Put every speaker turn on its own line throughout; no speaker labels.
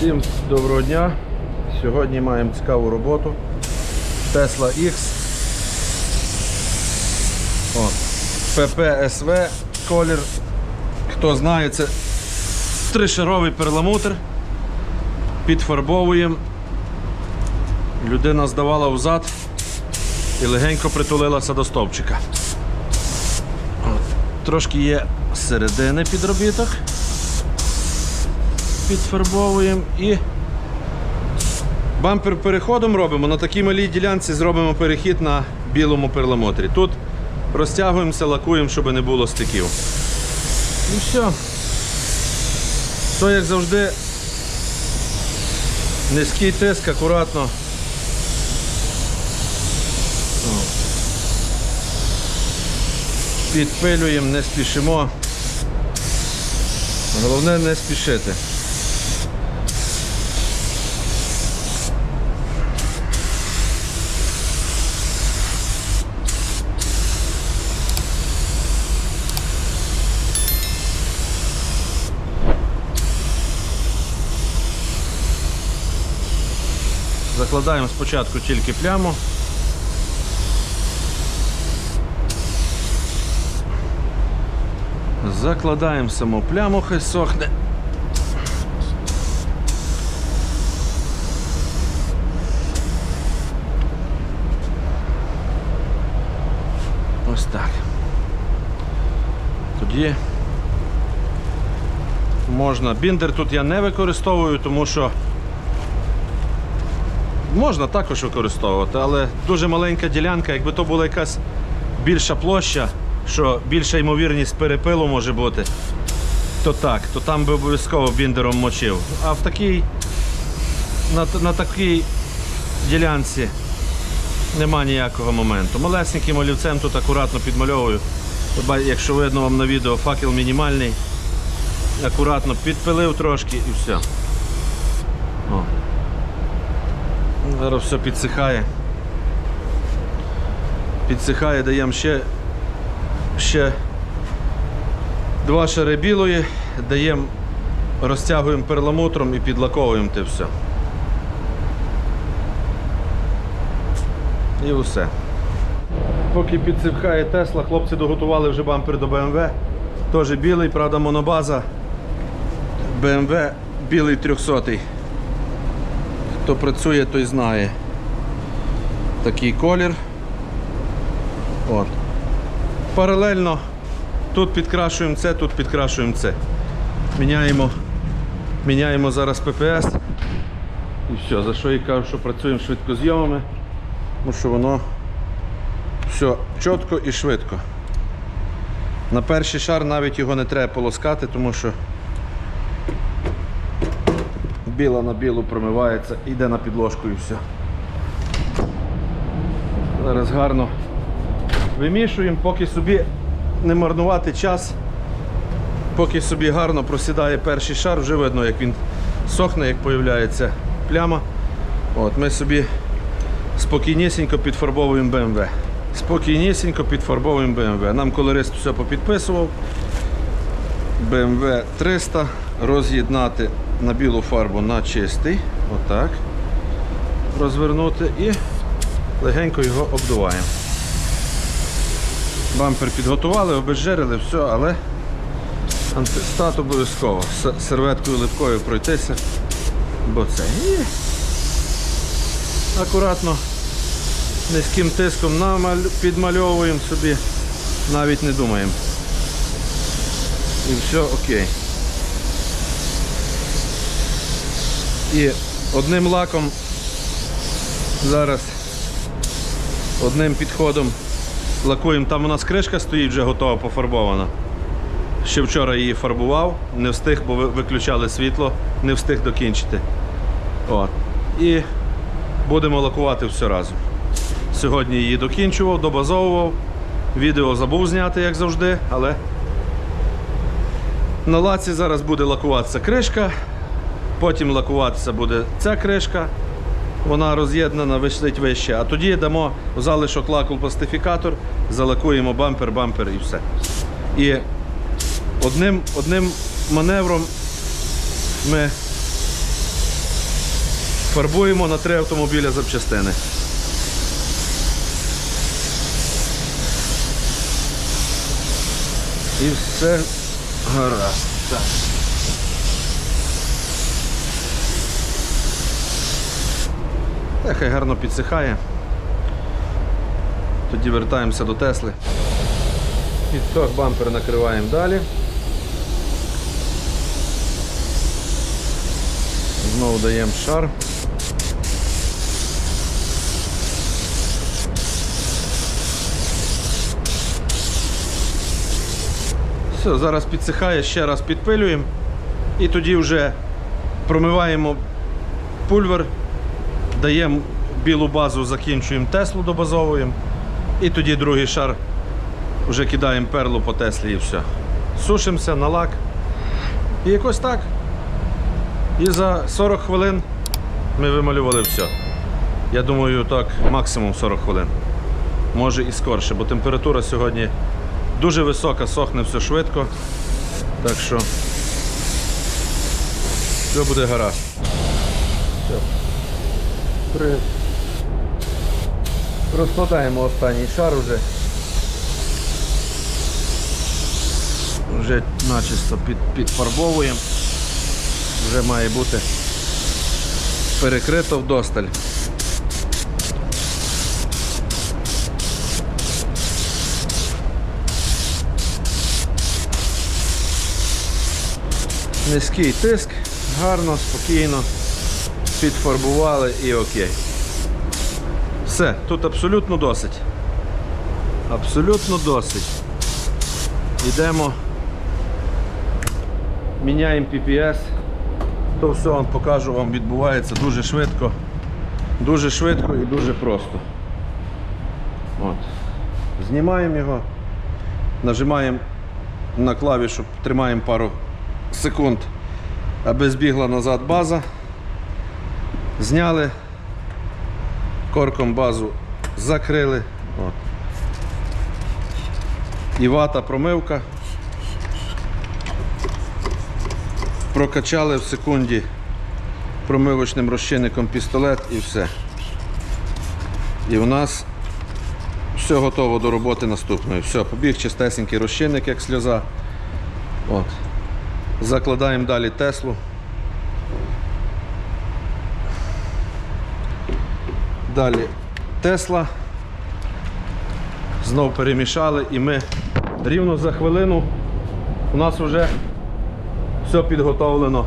Всім доброго дня. Сьогодні маємо цікаву роботу. Tesla X. От. PPSV колір. Хто знає, це тришаровий перламутр. Підфарбовуємо. Людина здавала взад і легенько притулилася до стовпчика. От. Трошки є середини підробіток підфарбовуємо і бампер переходом робимо. На такій малій ділянці зробимо перехід на білому перламутрі. Тут розтягуємося, лакуємо, щоб не було стиків. І все. То, як завжди, низький тиск, акуратно. Підпилюємо, не спішимо. Головне не спішити. Закладаємо спочатку тільки пляму. Закладаємо саму пляму, хай сохне. Ось так. Тоді можна. Біндер тут я не використовую, тому що Можна також використовувати, але дуже маленька ділянка, якби то була якась більша площа, що більша ймовірність перепилу може бути, то так, то там би обов'язково біндером мочив. А в такій, на, на такій ділянці нема ніякого моменту. Малесеньким олівцем тут акуратно підмальовую. Якщо видно вам на відео, факел мінімальний. Акуратно підпилив трошки і все. О. Зараз все підсихає. Підсихає, даємо ще, ще два шари білої, даємо, розтягуємо перламутром і підлаковуємо те все. І все. Поки підсихає Тесла, хлопці доготували вже бампер до BMW. Теж білий, правда, монобаза. BMW білий 300 Хто працює, той знає. Такий колір. От. Паралельно тут підкрашуємо це, тут підкрашуємо це. Міняємо, міняємо зараз ППС. І все, за що я кажу, що працюємо швидкозйомами, тому що воно все чітко і швидко. На перший шар навіть його не треба полоскати, тому що біла на білу промивається, йде на підложку і все. Зараз гарно вимішуємо, поки собі не марнувати час, поки собі гарно просідає перший шар, вже видно, як він сохне, як появляється пляма. От, Ми собі спокійнісінько підфарбовуємо BMW. Спокійнісінько підфарбовуємо BMW. Нам колорист все попідписував. BMW 300 роз'єднати на білу фарбу на чистий, отак. Розвернути і легенько його обдуваємо. Бампер підготували, обезжирили, все, але антистат обов'язково. З серветкою липкою пройтися, бо це. І акуратно низьким тиском підмальовуємо собі, навіть не думаємо. І все окей. І одним лаком зараз одним підходом лакуємо. Там у нас кришка стоїть вже готова пофарбована. Ще вчора її фарбував, не встиг, бо виключали світло, не встиг докінчити. От. І будемо лакувати все разом. Сьогодні її докінчував, добазовував. Відео забув зняти, як завжди, але на лаці зараз буде лакуватися кришка, потім лакуватися буде ця кришка, вона роз'єднана, вишлить вище, а тоді дамо залишок лаку пластифікатор, залакуємо бампер, бампер і все. І одним, одним маневром ми Фарбуємо на три автомобіля запчастини. І все гаразд. Так. Та хай гарно підсихає. Тоді вертаємося до Тесли. Підсох бампер накриваємо далі. Знову даємо шар. Все, зараз підсихає, ще раз підпилюємо і тоді вже промиваємо пульвер, даємо білу базу, закінчуємо Теслу, добазовуємо. І тоді другий шар вже кидаємо перлу по Теслі і все. Сушимося на лак. І якось так. І за 40 хвилин ми вималювали все. Я думаю, так, максимум 40 хвилин. Може і скорше, бо температура сьогодні дуже висока, сохне все швидко. Так що все буде гаразд. При... Розкладаємо останній шар уже. Вже начисто під, підфарбовуємо. Вже має бути перекрито вдосталь. Низький тиск, гарно, спокійно, підфарбували і окей. Все, тут абсолютно досить. Абсолютно досить. Йдемо, міняємо PPS. То все вам покажу, вам відбувається дуже швидко. Дуже швидко і дуже просто. От. Знімаємо його, нажимаємо на клавішу, тримаємо пару секунд, аби збігла назад база. Зняли, корком базу закрили. От. І вата промивка. Прокачали в секунді промивочним розчинником пістолет і все. І у нас все готово до роботи наступної. Все, побіг чистесенький розчинник, як сльоза. От. Закладаємо далі Теслу. Далі Тесла. Знов перемішали і ми рівно за хвилину у нас вже все підготовлено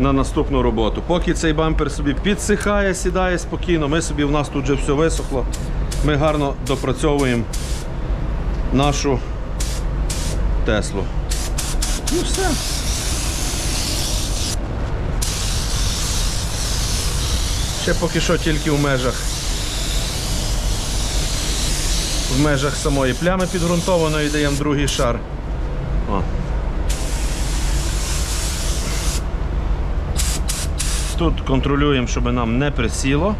на наступну роботу. Поки цей бампер собі підсихає, сідає спокійно, ми собі, в нас тут вже все висохло. Ми гарно допрацьовуємо нашу Теслу. Ну все. Ще поки що тільки в межах. В межах самої плями підґрунтованої даємо другий шар. О. Тут контролюємо, щоб нам не присіло,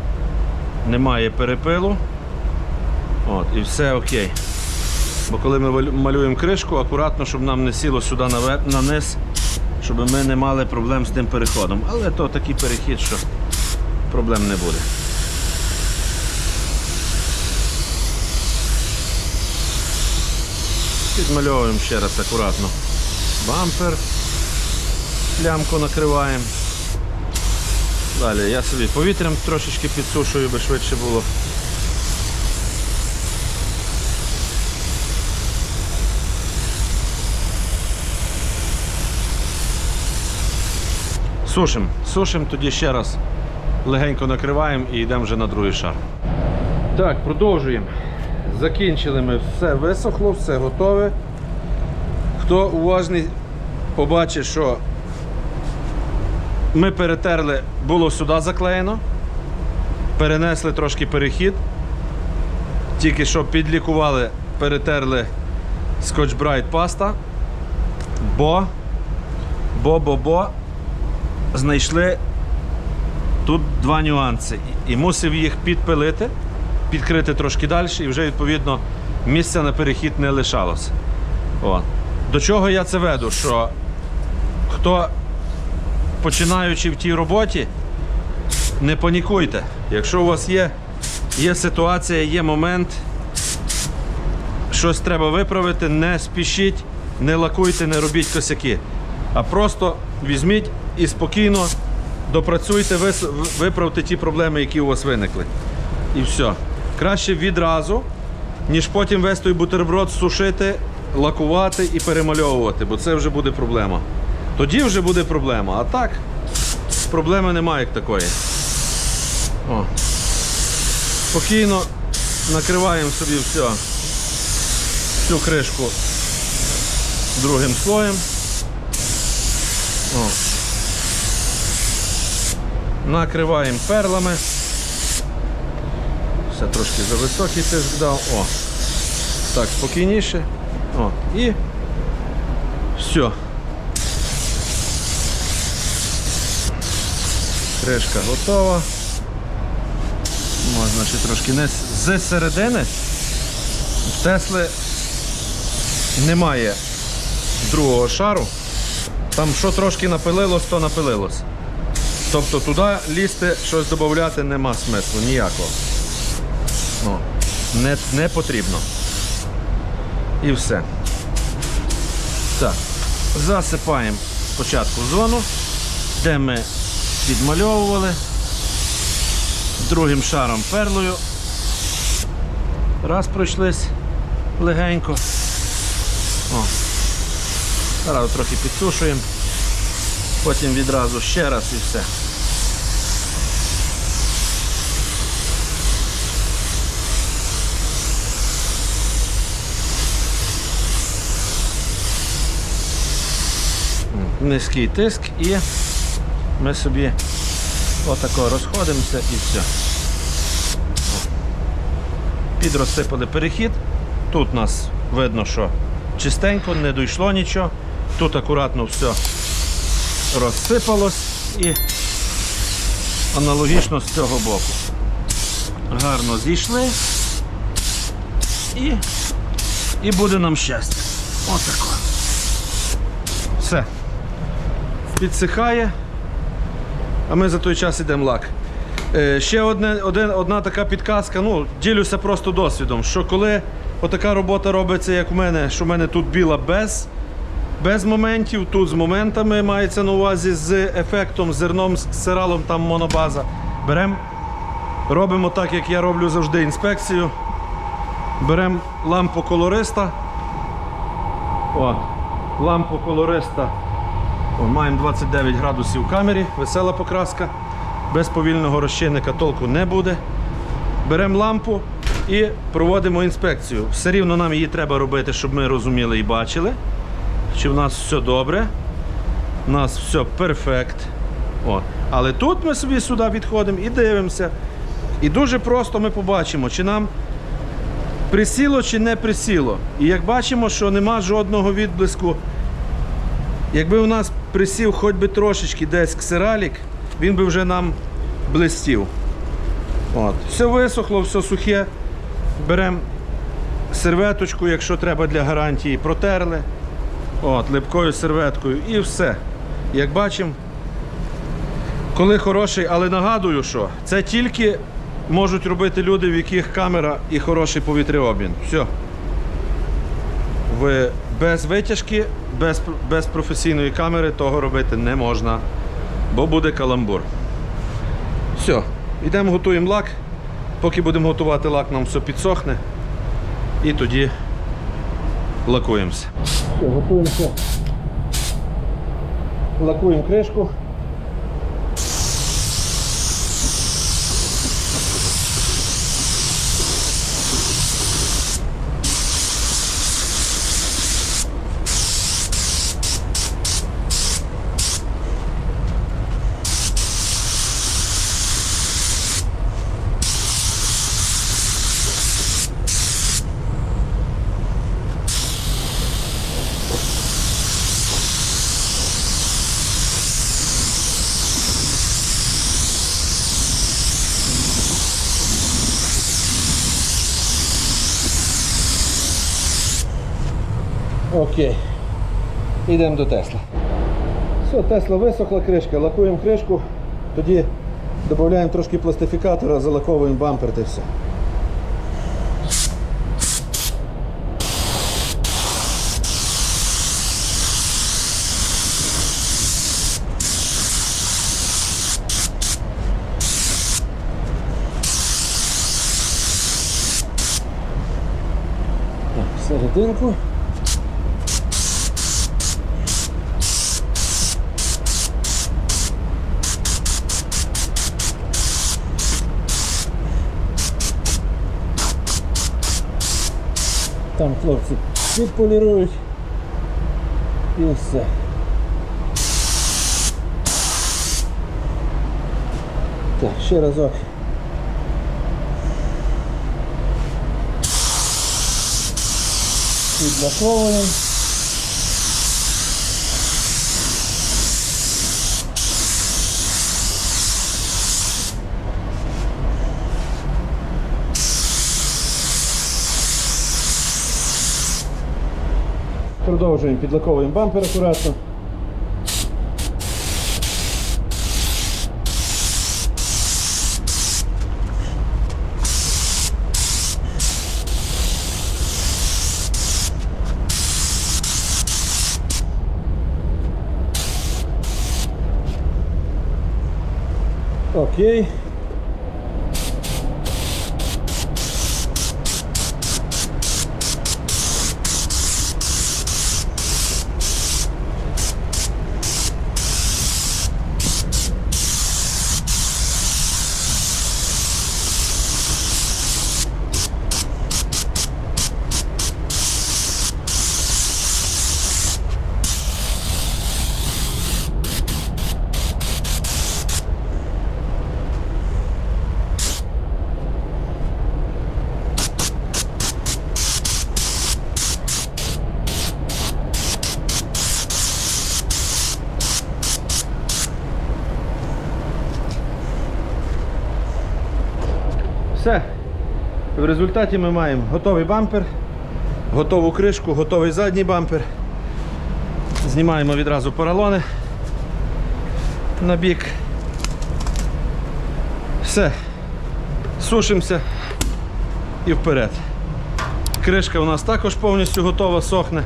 немає перепилу. От, і все окей. Бо коли ми малюємо кришку, акуратно, щоб нам не сіло сюди на низ, щоб ми не мали проблем з тим переходом. Але то такий перехід, що проблем не буде. Підмальовуємо ще раз акуратно. Бампер, плямку накриваємо. Далі я собі повітрям трошечки підсушую, би швидше було. Сушимо, сушимо, тоді ще раз легенько накриваємо і йдемо вже на другий шар. Так, продовжуємо. Закінчили ми все висохло, все готове. Хто уважний, побачить, що ми перетерли, було сюди заклеєно, перенесли трошки перехід. Тільки що підлікували, перетерли Brite паста, бо, бо, бо, бо знайшли тут два нюанси. І мусив їх підпилити, підкрити трошки далі, і вже відповідно місця на перехід не лишалося. О. До чого я це веду? Що хто починаючи в тій роботі, не панікуйте. Якщо у вас є, є ситуація, є момент, щось треба виправити, не спішіть, не лакуйте, не робіть косяки. А просто візьміть і спокійно допрацюйте, виправте ті проблеми, які у вас виникли. І все. Краще відразу, ніж потім весь той бутерброд сушити, лакувати і перемальовувати, бо це вже буде проблема. Тоді вже буде проблема. А так, проблеми немає як такої. О. Спокійно накриваємо собі все, всю кришку другим слоєм. О. Накриваємо перлами. Все трошки за високий тиск дав. О. Так, спокійніше. О. І все. Кришка готова. Можна ще трошки не з- середини. В Тесли немає другого шару. Там що трошки напилилось, то напилилось. Тобто туди лізти, щось додати нема смислу ніякого. Ну, не, не потрібно. І все. Так. Засипаємо спочатку зону, де ми підмальовували. Другим шаром перлою. Раз пройшлись легенько. О. Зараз трохи підсушуємо. Потім відразу ще раз і все. Низький тиск і ми собі отако розходимося і все. О. Підрозсипали перехід. Тут у нас видно, що чистенько, не дійшло нічого. Тут акуратно все розсипалось і аналогічно з цього боку. Гарно зійшли і, і буде нам щастя. Отако. Все. Підсихає, а ми за той час йдемо лак. Е, ще одне, один, одна така підказка, ну, ділюся просто досвідом, що коли отака робота робиться, як в мене, що в мене тут біла без, без моментів, тут з моментами мається на увазі з ефектом, зерном, з сиралом, там монобаза. Беремо, робимо так, як я роблю завжди інспекцію. Беремо лампу колориста. О, лампу колориста. О, маємо 29 градусів в камері, весела покраска. Без повільного розчинника толку не буде. Беремо лампу і проводимо інспекцію. Все рівно нам її треба робити, щоб ми розуміли і бачили, чи в нас все добре. У нас все перфект. О. Але тут ми собі сюди відходимо і дивимося. І дуже просто ми побачимо, чи нам присіло чи не присіло. І як бачимо, що нема жодного відблиску. Якби у нас присів хоч би трошечки десь ксералік, він би вже нам блистів. От. Все висохло, все сухе. Беремо серветочку, якщо треба для гарантії, протерли. От, липкою серветкою і все. Як бачимо, коли хороший, але нагадую, що це тільки можуть робити люди, в яких камера і хороший повітряобмін. Все. Ви без витяжки, без, без професійної камери того робити не можна, бо буде каламбур. Все, йдемо готуємо лак. Поки будемо готувати лак, нам все підсохне. І тоді лакуємося. Все, готуємося. Лакуємо кришку. Окей. Йдемо до Тесла. Все, Тесла висохла кришка, лакуємо кришку, тоді Додаємо трошки пластифікатора, залаковуємо бампер та все. Так, серединку. Там хлопці підполірують і все. Так, ще разок. Підлаковуємо. Продовжуємо, підлаковуємо бампер акуратно. Окей. Все. В результаті ми маємо готовий бампер, готову кришку, готовий задній бампер. Знімаємо відразу поролони на бік. Все. Сушимося і вперед. Кришка у нас також повністю готова, сохне.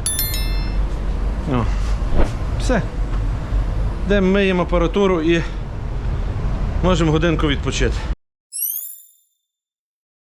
О. Все. Йдемо миємо апаратуру і можемо годинку відпочити.